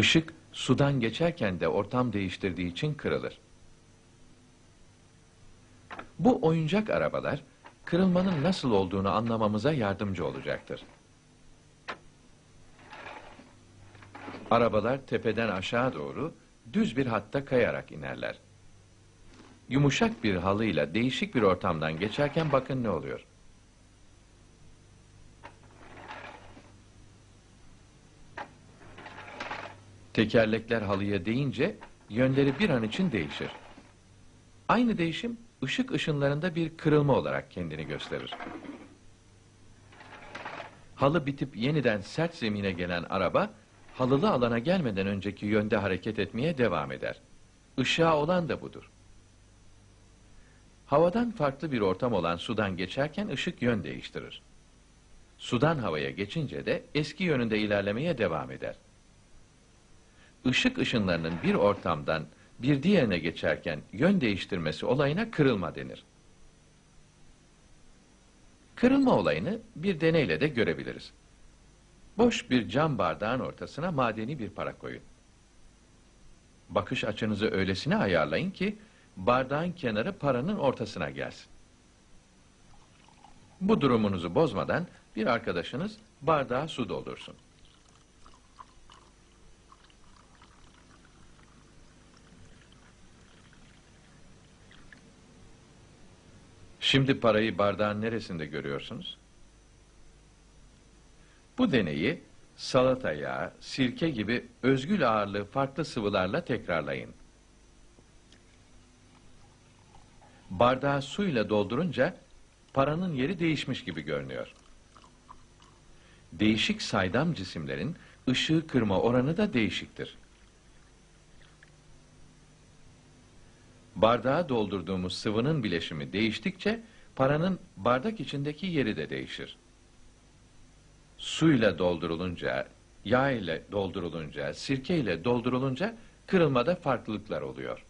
Işık sudan geçerken de ortam değiştirdiği için kırılır. Bu oyuncak arabalar kırılmanın nasıl olduğunu anlamamıza yardımcı olacaktır. Arabalar tepeden aşağı doğru düz bir hatta kayarak inerler. Yumuşak bir halıyla değişik bir ortamdan geçerken bakın ne oluyor. Tekerlekler halıya değince yönleri bir an için değişir. Aynı değişim ışık ışınlarında bir kırılma olarak kendini gösterir. Halı bitip yeniden sert zemine gelen araba, halılı alana gelmeden önceki yönde hareket etmeye devam eder. Işığa olan da budur. Havadan farklı bir ortam olan sudan geçerken ışık yön değiştirir. Sudan havaya geçince de eski yönünde ilerlemeye devam eder. Işık ışınlarının bir ortamdan bir diğerine geçerken yön değiştirmesi olayına kırılma denir. Kırılma olayını bir deneyle de görebiliriz. Boş bir cam bardağın ortasına madeni bir para koyun. Bakış açınızı öylesine ayarlayın ki bardağın kenarı paranın ortasına gelsin. Bu durumunuzu bozmadan bir arkadaşınız bardağa su doldursun. Şimdi parayı bardağın neresinde görüyorsunuz? Bu deneyi salata yağı, sirke gibi özgül ağırlığı farklı sıvılarla tekrarlayın. Bardağı suyla doldurunca paranın yeri değişmiş gibi görünüyor. Değişik saydam cisimlerin ışığı kırma oranı da değişiktir. Bardağa doldurduğumuz sıvının bileşimi değiştikçe paranın bardak içindeki yeri de değişir. Suyla doldurulunca, yağ ile doldurulunca, sirke ile doldurulunca kırılmada farklılıklar oluyor.